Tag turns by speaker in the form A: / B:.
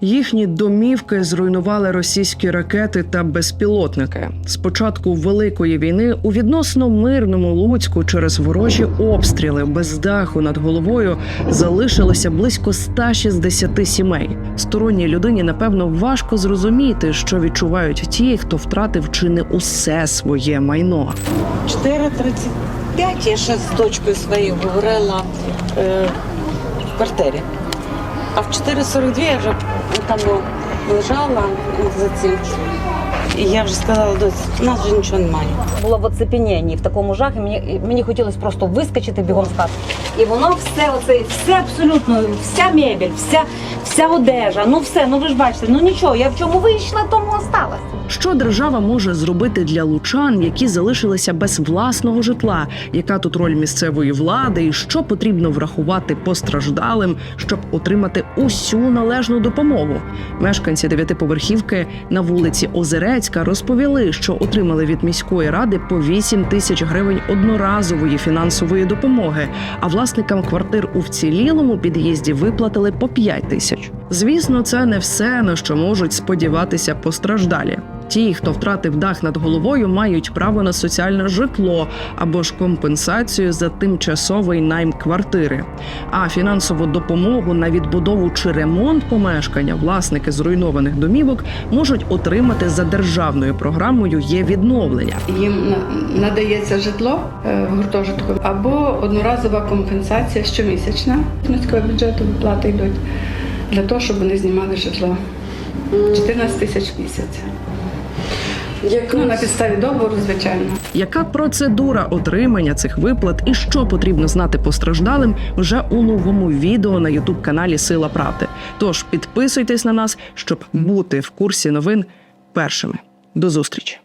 A: Їхні домівки зруйнували російські ракети та безпілотники. З початку великої війни у відносно мирному Луцьку через ворожі обстріли без даху над головою залишилося близько 160 сімей. Сторонній людині напевно важко зрозуміти, що відчувають ті, хто втратив чи не усе своє майно.
B: 4.35 я ще з дочкою своєю говорила е, в квартирі. А в 4.42 я вже там лежала за цим. І я вже сказала, досі, у нас вже нічого немає.
C: була в оцепенінні, в такому жахі. Мені, мені хотілося просто вискочити бігом з хати. І воно все, оце, все абсолютно, вся мебель, вся, вся одежа, ну все, ну ви ж бачите, ну нічого, я в чому вийшла, тому.
A: Що держава може зробити для лучан, які залишилися без власного житла? Яка тут роль місцевої влади, і що потрібно врахувати постраждалим, щоб отримати усю належну допомогу? Мешканці дев'ятиповерхівки на вулиці Озерецька розповіли, що отримали від міської ради по 8 тисяч гривень одноразової фінансової допомоги. А власникам квартир у вцілілому під'їзді виплатили по 5 тисяч. Звісно, це не все на що можуть сподіватися постраждалі. Ті, хто втратив дах над головою, мають право на соціальне житло або ж компенсацію за тимчасовий найм квартири. А фінансову допомогу на відбудову чи ремонт помешкання власники зруйнованих домівок можуть отримати за державною програмою є відновлення.
D: Їм на- надається житло е, в гуртожитку або одноразова компенсація щомісячна з міського бюджету виплати йдуть для того, щоб вони знімали житло. 14 тисяч в місяць. Ну, на підставі договору, звичайно.
A: Яка процедура отримання цих виплат і що потрібно знати постраждалим вже у новому відео на Ютуб каналі Сила Правди. Тож підписуйтесь на нас, щоб бути в курсі новин першими. До зустрічі!